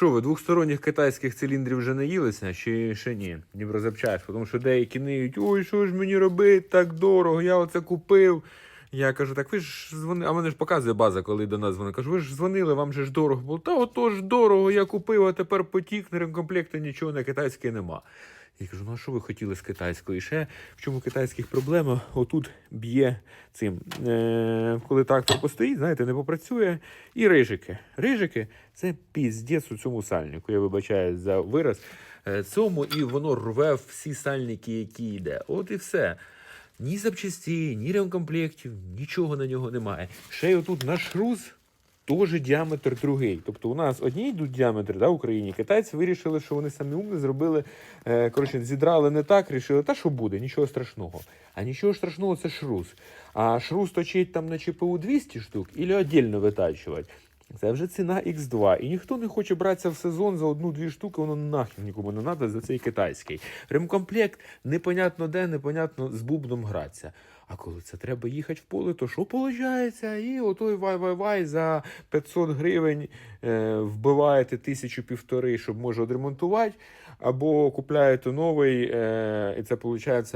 Що ви, двохсторонніх китайських циліндрів вже наїлися, чи ще ні? Дніпрозапчасть, тому що деякі ниють, ой, що ж мені робити, так дорого, я оце купив. Я кажу, так ви ж дзвонили, а мене ж показує база, коли до нас дзвонить. Кажу, ви ж дзвонили, вам же ж дорого було. Та отож дорого, я купив, а тепер потік, на ремкомплекті нічого на китайське нема. Я кажу, ну а що ви хотіли з китайської? І ще в чому китайських проблема? Отут б'є цим. Е, коли трактор постоїть, знаєте, не попрацює. І рижики. Рижики це піздець у цьому сальнику. Я вибачаю за вираз. Е, цьому і воно рве всі сальники, які йде. От і все. Ні запчастей, ні ремкомплектів, нічого на нього немає. Ще й отут на шрус теж діаметр другий. Тобто у нас одні йдуть діаметри да, в Україні. Китайці вирішили, що вони самі умні зробили, е, коротше, зідрали не так, рішили, та що буде, нічого страшного. А нічого страшного це шрус. А шрус точить там на ЧПУ 200 штук або віддільно витачувати. Це вже ціна X2. І ніхто не хоче братися в сезон за одну-дві штуки, воно нахер нікому не треба за цей китайський. Ремкомплект непонятно де, непонятно з бубном гратися. А коли це треба їхати в поле, то що виходить? І отой вай-вай-вай за 500 гривень е, вбиваєте тисячу півтори, щоб може одремонтувати, або купляєте новий, е, і це виходить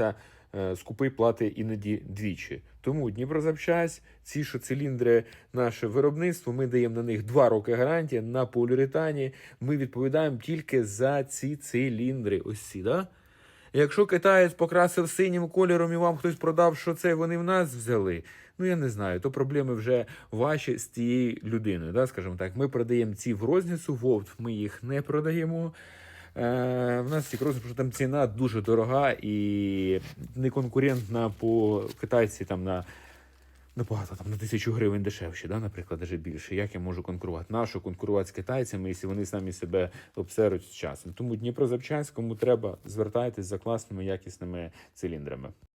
скупий плати іноді двічі. Тому Дніпрозапчасть, ці що циліндри наше виробництво, ми даємо на них 2 роки гарантії на поліуретані. Ми відповідаємо тільки за ці циліндри. Ось ці, да? Якщо китаєць покрасив синім кольором і вам хтось продав, що це вони в нас взяли. Ну я не знаю, то проблеми вже ваші з тією людиною. Да? Скажімо так, ми продаємо ці в розницю, вовт ми їх не продаємо. Е, в нас розумію, що там ціна дуже дорога і неконкурентна по китайці там на набагато там на тисячу гривень дешевше, да, наприклад, навіть більше. Як я можу конкурувати? Нащо конкурувати з китайцями, якщо вони самі себе обсеруть з часом? Тому Дніпро Запчанському треба, звертайтесь за класними якісними циліндрами.